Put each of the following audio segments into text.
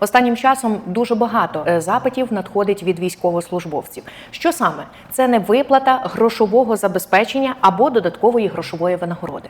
Останнім часом дуже багато е, запитів надходить від військовослужбовців. Що саме це не виплата грошового забезпечення або додаткової грошової винагороди.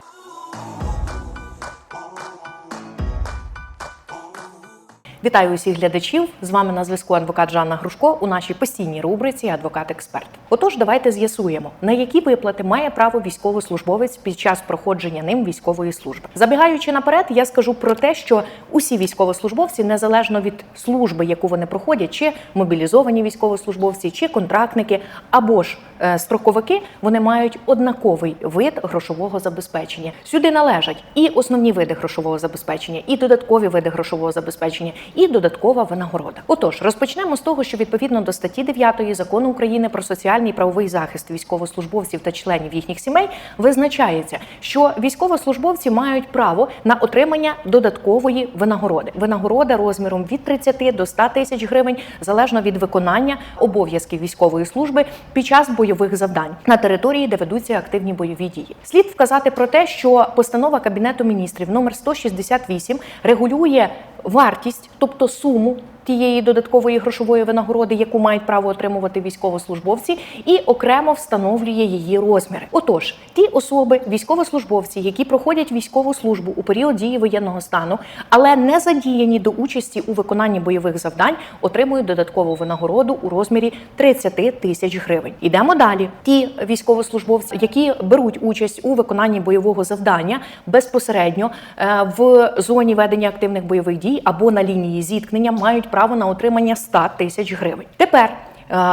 Вітаю усіх глядачів. З вами на зв'язку адвокат Жанна Грушко у нашій постійній рубриці Адвокат-експерт. Отож, давайте з'ясуємо, на які виплати має право військовослужбовець під час проходження ним військової служби. Забігаючи наперед, я скажу про те, що усі військовослужбовці, незалежно від служби, яку вони проходять, чи мобілізовані військовослужбовці, чи контрактники, або ж строковики, вони мають однаковий вид грошового забезпечення. Сюди належать і основні види грошового забезпечення, і додаткові види грошового забезпечення, і додаткова винагорода. Отож, розпочнемо з того, що відповідно до статті 9 закону України про соціальний правовий захист військовослужбовців та членів їхніх сімей визначається, що військовослужбовці мають право на отримання додаткової винагороди. Винагорода розміром від 30 до 100 тисяч гривень залежно від виконання обов'язків військової служби під час бойових завдань на території, де ведуться активні бойові дії. Слід вказати про те, що постанова кабінету міністрів номер 168 регулює вартість, тобто суму. Тієї додаткової грошової винагороди, яку мають право отримувати військовослужбовці, і окремо встановлює її розміри. Отож, ті особи, військовослужбовці, які проходять військову службу у період дії воєнного стану, але не задіяні до участі у виконанні бойових завдань, отримують додаткову винагороду у розмірі 30 тисяч гривень. Ідемо далі. Ті військовослужбовці, які беруть участь у виконанні бойового завдання безпосередньо е, в зоні ведення активних бойових дій або на лінії зіткнення, мають право на отримання 100 тисяч гривень. Тепер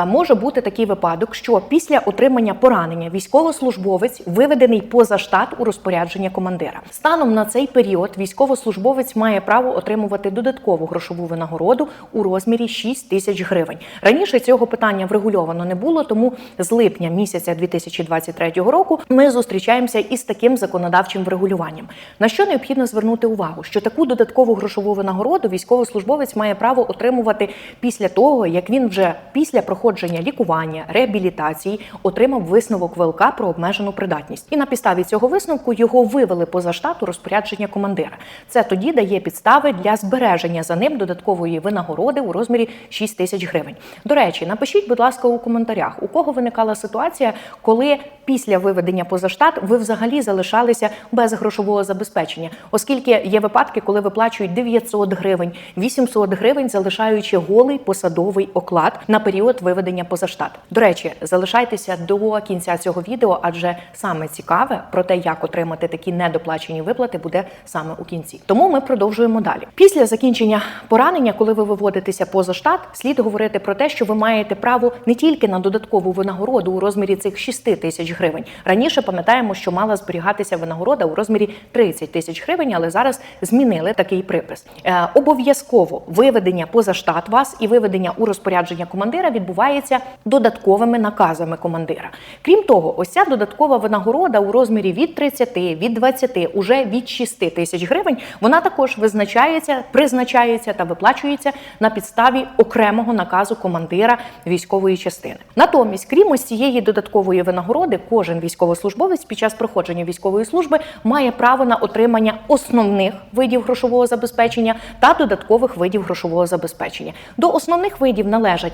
може бути такий випадок, що після отримання поранення військовослужбовець виведений поза штат у розпорядження командира. Станом на цей період військовослужбовець має право отримувати додаткову грошову винагороду у розмірі 6 тисяч гривень. Раніше цього питання врегульовано не було, тому з липня місяця 2023 року ми зустрічаємося із таким законодавчим врегулюванням. На що необхідно звернути увагу, що таку додаткову грошову винагороду військовослужбовець має право отримувати після того, як він вже після проходження лікування, реабілітації отримав висновок ВЛК про обмежену придатність. І на підставі цього висновку його вивели поза штату розпорядження командира. Це тоді дає підстави для збереження за ним додаткової винагороди у розмірі 6 тисяч гривень. До речі, напишіть, будь ласка, у коментарях, у кого виникала ситуація, коли після виведення поза штат ви взагалі залишалися без грошового забезпечення, оскільки є випадки, коли виплачують 900 гривень, 800 гривень, залишаючи голий посадовий оклад на період виведення поза штат. До речі, залишайтеся до кінця цього відео, адже саме цікаве про те, як отримати такі недоплачені виплати, буде саме у кінці. Тому ми продовжуємо далі. Після закінчення поранення, коли ви виводитеся поза штат, слід говорити про те, що ви маєте право не тільки на додаткову винагороду у розмірі цих 6 тисяч гривень. Раніше пам'ятаємо, що мала зберігатися винагорода у розмірі 30 тисяч гривень, але зараз змінили такий припис. Е, обов'язково виведення поза штат вас і виведення у розпорядження командира відбувається додатковими наказами командира. Крім того, ось ця додаткова винагорода у розмірі від 30, від 20, уже від 6 тисяч гривень. Вона також визначається, призначається та виплачується на підставі окремого наказу командира військової частини. Натомість, крім ось цієї додаткової винагороди, кожен військовослужбовець під час проходження військової служби має право на отримання основних видів грошового забезпечення та додаткових видів грошового забезпечення. До основних видів належать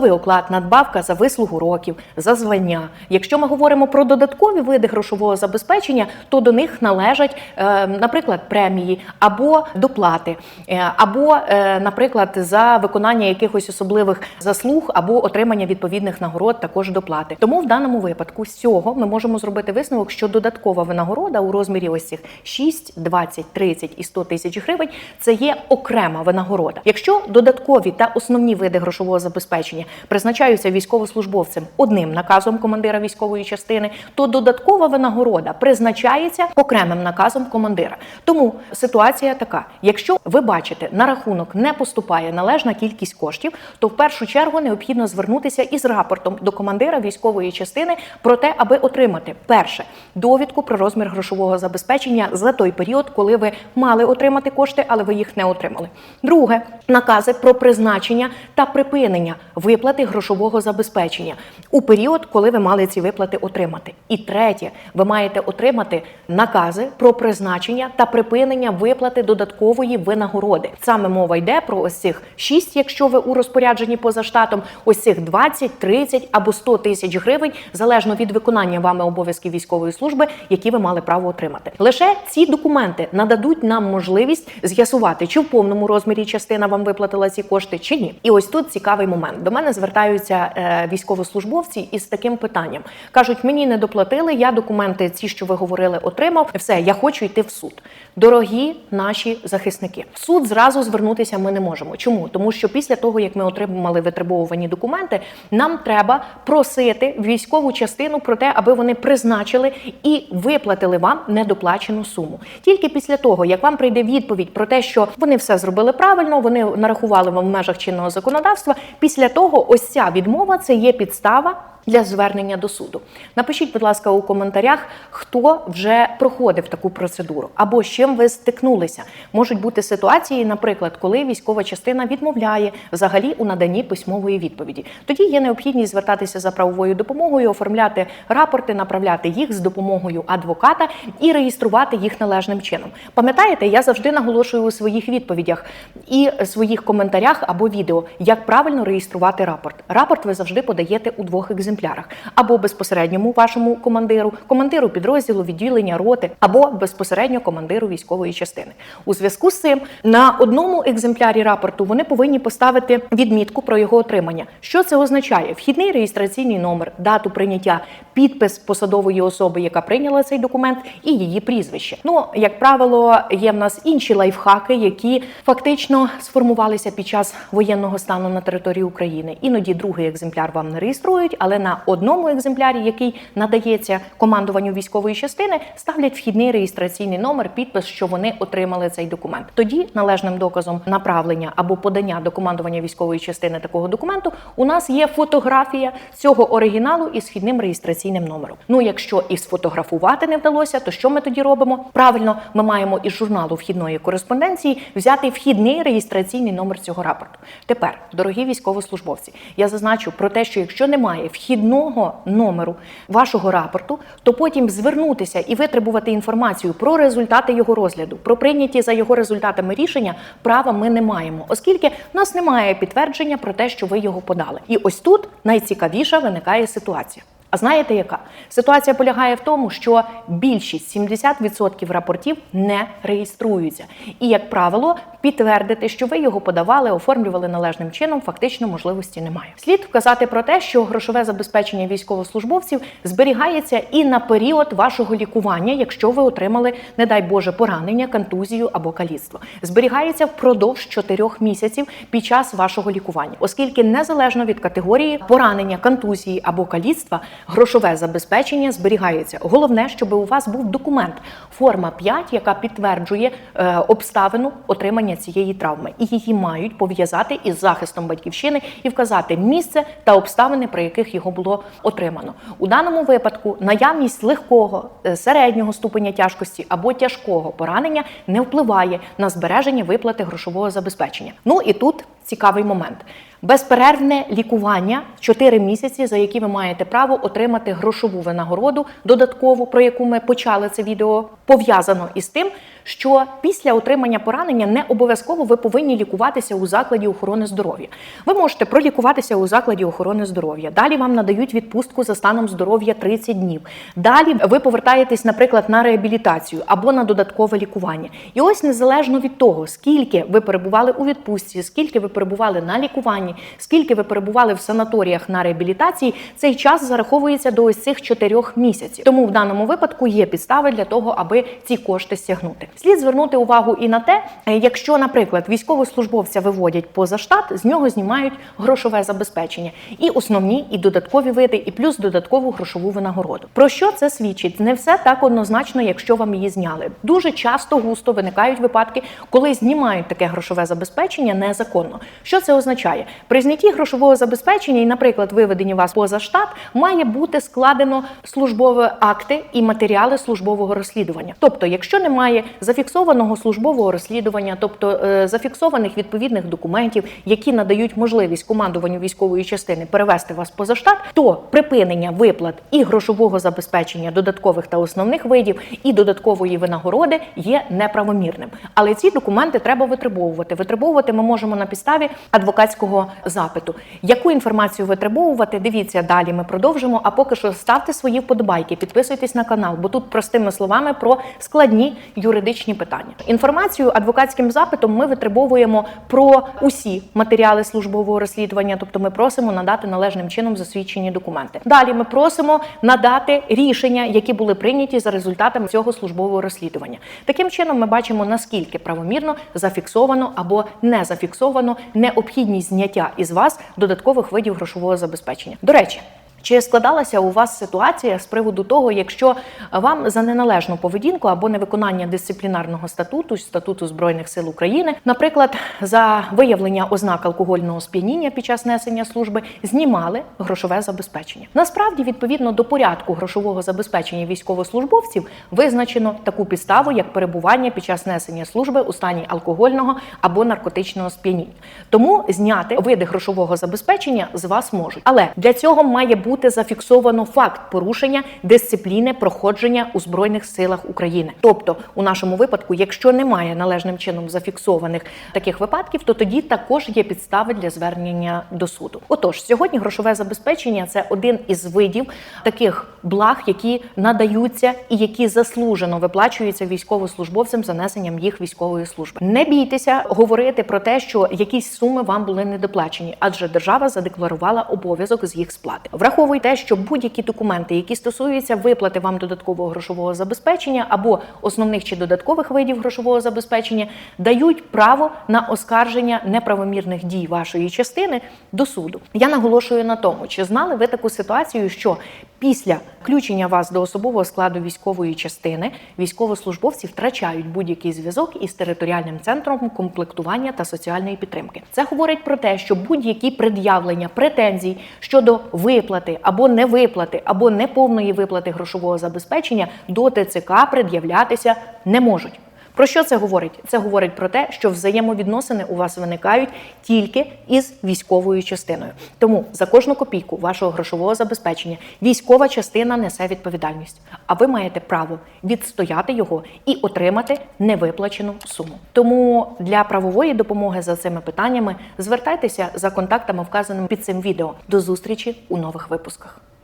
посадовий оклад, надбавка за вислугу років, за звання. Якщо ми говоримо про додаткові види грошового забезпечення, то до них належать, е, наприклад, премії або доплати, е, або, е, наприклад, за виконання якихось особливих заслуг або отримання відповідних нагород, також доплати. Тому в даному випадку з цього ми можемо зробити висновок, що додаткова винагорода у розмірі ось цих 6, 20, 30 і 100 тисяч гривень це є окрема винагорода. Якщо додаткові та основні види грошового забезпечення призначаються військовослужбовцем одним наказом командира військової частини, то додаткова винагорода призначається окремим наказом командира. Тому ситуація така: якщо ви бачите, на рахунок не поступає належна кількість коштів, то в першу чергу необхідно звернутися із рапортом до командира військової частини про те, аби отримати перше довідку про розмір грошового забезпечення за той період, коли ви мали отримати кошти, але ви їх не отримали. Друге накази про призначення та припинення виплати виплати грошового забезпечення у період, коли ви мали ці виплати отримати. І третє, ви маєте отримати накази про призначення та припинення виплати додаткової винагороди. Саме мова йде про ось цих 6, якщо ви у розпорядженні поза штатом, ось цих 20, 30 або 100 тисяч гривень, залежно від виконання вами обов'язків військової служби, які ви мали право отримати. Лише ці документи нададуть нам можливість з'ясувати, чи в повному розмірі частина вам виплатила ці кошти, чи ні. І ось тут цікавий момент. До мене звертаються е, військовослужбовці із таким питанням: кажуть, мені не доплатили, я документи, ці, що ви говорили, отримав. Все, я хочу йти в суд. Дорогі наші захисники, в суд зразу звернутися ми не можемо. Чому? Тому що після того, як ми отримали витребовувані документи, нам треба просити військову частину про те, аби вони призначили і виплатили вам недоплачену суму. Тільки після того, як вам прийде відповідь про те, що вони все зробили правильно, вони нарахували вам в межах чинного законодавства. Після того, ось ця відмова це є підстава. Для звернення до суду напишіть, будь ласка, у коментарях, хто вже проходив таку процедуру, або з чим ви стикнулися. Можуть бути ситуації, наприклад, коли військова частина відмовляє взагалі у наданні письмової відповіді. Тоді є необхідність звертатися за правовою допомогою, оформляти рапорти, направляти їх з допомогою адвоката і реєструвати їх належним чином. Пам'ятаєте, я завжди наголошую у своїх відповідях і своїх коментарях або відео, як правильно реєструвати рапорт. Рапорт ви завжди подаєте у двох екземплярах або безпосередньому вашому командиру, командиру підрозділу, відділення роти, або безпосередньо командиру військової частини. У зв'язку з цим на одному екземплярі рапорту вони повинні поставити відмітку про його отримання. Що це означає? Вхідний реєстраційний номер, дату прийняття, підпис посадової особи, яка прийняла цей документ, і її прізвище. Ну, як правило, є в нас інші лайфхаки, які фактично сформувалися під час воєнного стану на території України. Іноді другий екземпляр вам не реєструють, але на одному екземплярі, який надається командуванню військової частини, ставлять вхідний реєстраційний номер, підпис, що вони отримали цей документ. Тоді належним доказом направлення або подання до командування військової частини такого документу у нас є фотографія цього оригіналу із вхідним реєстраційним номером. Ну, якщо і сфотографувати не вдалося, то що ми тоді робимо? Правильно, ми маємо із журналу вхідної кореспонденції взяти вхідний реєстраційний номер цього рапорту. Тепер, дорогі військовослужбовці, я зазначу про те, що якщо немає вхідного номеру вашого рапорту, то потім звернутися і витребувати інформацію про результати його розгляду, про прийняті за його результатами рішення права ми не маємо, оскільки в нас немає підтвердження про те, що ви його подали. І ось тут найцікавіша виникає ситуація. А знаєте, яка ситуація полягає в тому, що більшість 70% рапортів не реєструються, і як правило, підтвердити, що ви його подавали, оформлювали належним чином, фактично можливості немає. Слід вказати про те, що грошове забезпечення військовослужбовців зберігається і на період вашого лікування, якщо ви отримали, не дай Боже, поранення, контузію або каліцтво. Зберігається впродовж 4 місяців під час вашого лікування, оскільки незалежно від категорії поранення, контузії або каліцтва, грошове забезпечення зберігається. Головне, щоб у вас був документ форма 5, яка підтверджує е, обставину отримання цієї травми, і її мають пов'язати із захистом батьківщини і вказати місце та обставини, при яких його було отримано. У даному випадку наявність легкого, е, середнього ступеня тяжкості або тяжкого поранення не впливає на збереження виплати грошового забезпечення. Ну і тут цікавий момент. Безперервне лікування 4 місяці, за які ви маєте право отримати грошову винагороду додаткову, про яку ми почали це відео, пов'язано із тим, що після отримання поранення не обов'язково ви повинні лікуватися у закладі охорони здоров'я. Ви можете пролікуватися у закладі охорони здоров'я. Далі вам надають відпустку за станом здоров'я 30 днів. Далі ви повертаєтесь, наприклад, на реабілітацію або на додаткове лікування. І ось незалежно від того, скільки ви перебували у відпустці, скільки ви перебували на лікуванні, скільки ви перебували в санаторіях на реабілітації, цей час зараховується до ось цих 4 місяців. Тому в даному випадку є підстави для того, аби ці кошти стягнути. Слід звернути увагу і на те, е, якщо, наприклад, військовослужбовця виводять поза штат, з нього знімають грошове забезпечення, і основні, і додаткові види, і плюс додаткову грошову винагороду. Про що це свідчить? Не все так однозначно, якщо вам її зняли. Дуже часто густо виникають випадки, коли знімають таке грошове забезпечення незаконно. Що це означає? При знятті грошового забезпечення і, наприклад, виведенні вас поза штат, має бути складено службові акти і матеріали службового розслідування. Тобто, якщо немає зафіксованого службового розслідування, тобто е, зафіксованих відповідних документів, які надають можливість командуванню військової частини перевести вас поза штат, то припинення виплат і грошового забезпечення додаткових та основних видів і додаткової винагороди є неправомірним. Але ці документи треба витребовувати. Витребовувати ми можемо на підставі адвокатського запиту. Яку інформацію витребовувати? Дивіться далі. Ми продовжимо. А поки що ставте свої вподобайки, підписуйтесь на канал, бо тут простими словами про складні юридичні питання. Інформацію адвокатським запитом ми витребовуємо про усі матеріали службового розслідування, тобто ми просимо надати належним чином засвідчені документи. Далі ми просимо надати рішення, які були прийняті за результатами цього службового розслідування. Таким чином, ми бачимо наскільки правомірно зафіксовано або не зафіксовано необхідність зняття із вас додаткових видів грошового забезпечення. До речі. Чи складалася у вас ситуація з приводу того, якщо вам за неналежну поведінку або невиконання дисциплінарного статуту статуту збройних сил України, наприклад, за виявлення ознак алкогольного сп'яніння під час несення служби, знімали грошове забезпечення? Насправді, відповідно до порядку грошового забезпечення військовослужбовців, визначено таку підставу, як перебування під час несення служби у стані алкогольного або наркотичного сп'яніння. Тому зняти види грошового забезпечення з вас можуть, але для цього має бути бути зафіксовано факт порушення дисципліни проходження у збройних силах України. Тобто, у нашому випадку, якщо немає належним чином зафіксованих таких випадків, то тоді також є підстави для звернення до суду. Отож, сьогодні грошове забезпечення це один із видів таких благ, які надаються і які заслужено виплачуються військовослужбовцям за несенням їх військової служби. Не бійтеся говорити про те, що якісь суми вам були недоплачені, адже держава задекларувала обов'язок з їх сплати. Враховуйте, що будь-які документи, які стосуються виплати вам додаткового грошового забезпечення або основних чи додаткових видів грошового забезпечення, дають право на оскарження неправомірних дій вашої частини до суду. Я наголошую на тому, чи знали ви таку ситуацію, що після включення вас до особового складу військової частини військовослужбовці втрачають будь-який зв'язок із територіальним центром комплектування та соціальної підтримки. Це говорить про те, що будь-які пред'явлення претензій щодо виплати або невиплати, або неповної виплати грошового забезпечення до ТЦК пред'являтися не можуть. Про що це говорить? Це говорить про те, що взаємовідносини у вас виникають тільки із військовою частиною. Тому за кожну копійку вашого грошового забезпечення військова частина несе відповідальність, а ви маєте право відстояти його і отримати невиплачену суму. Тому для правової допомоги за цими питаннями звертайтеся за контактами, вказаними під цим відео. До зустрічі у нових випусках.